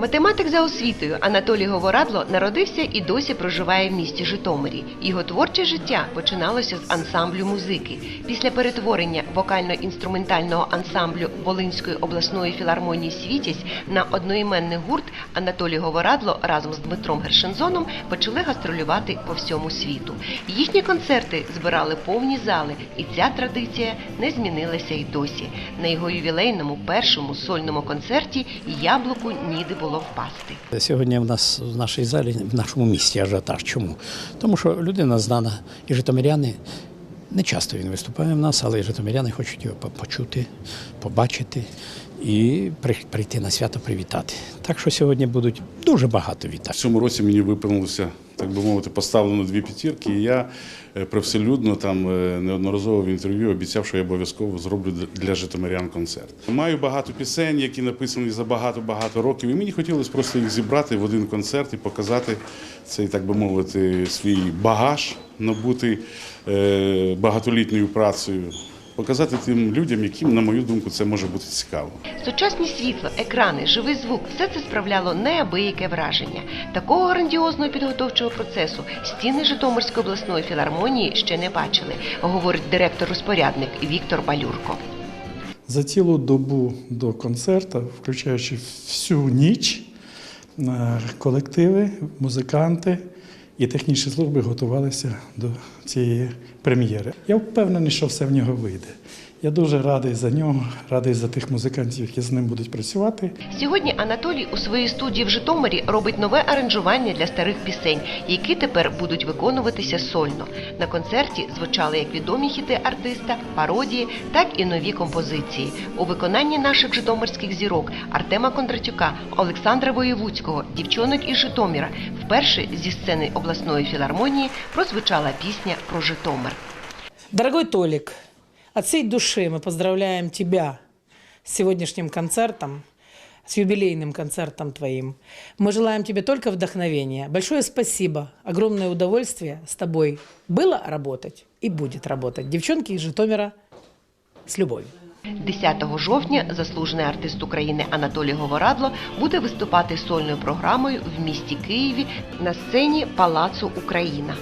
Математик за освітою Анатолій Говорадло народився і досі проживає в місті Житомирі. Його творче життя починалося з ансамблю музики. Після перетворення вокально-інструментального ансамблю Волинської обласної філармонії Світязь на одноіменний гурт Анатолій Говорадло разом з Дмитром Гершензоном почали гастролювати по всьому світу. Їхні концерти збирали повні зали, і ця традиція не змінилася й досі. На його ювілейному першому сольному концерті яблуку ніде було впасти. Сьогодні в нас в нашій залі, в нашому місті ажіотаж. Чому? Тому що людина знана, і житомиряни. Не часто він виступає в нас, але і житомиряни хочуть його почути, побачити і при- прийти на свято привітати. Так що сьогодні будуть дуже багато В цьому році мені виповнилося, так би мовити, поставлено дві п'ятірки. І я е, привселюдно там е, неодноразово в інтерв'ю обіцяв, що я обов'язково зроблю для- для житомирян концерт. Маю багато пісень, які написані за багато-багато років. І мені хотілося просто їх зібрати в один концерт і показати цей, так би мовити, свій багаж, набутий е, багатолітньою працею. Показати тим людям, яким, на мою думку, це може бути цікаво. Сучасні світло, екрани, живий звук все це справляло неабияке враження. Такого грандіозного підготовчого процесу стіни Житомирської обласної філармонії ще не бачили, говорить директор-розпорядник Віктор Балюрко. За цілу добу до концерту, включаючи всю ніч, е, колективи, музиканти і технічні служби готувалися до цієї прем'єри. Я впевнений, що все в нього вийде. Я дуже радий за нього, радий за тих музикантів, які з ним будуть працювати. Сьогодні Анатолій у своїй студії в Житомирі робить нове аранжування для старих пісень, які тепер будуть виконуватися сольно. На концерті звучали як відомі хіти артиста, пародії, так і нові композиції. У виконанні наших житомирських зірок Артема Кондратюка, Олександра Воєвудського, дівчонок із Житомира. Вперше зі сцени обласної філармонії прозвучала пісня про Житомир. Дорогой Толик, от всей души мы поздравляем тебя с сегодняшним концертом, с юбилейным концертом твоим. Мы желаем тебе только вдохновения. Большое спасибо, огромное удовольствие с тобой было работать и будет работать. Девчонки из Житомира с любовью. 10 жовтня заслужений артист України Анатолій Говорадло буде виступати сольною програмою в місті Києві на сцені Палацу Україна.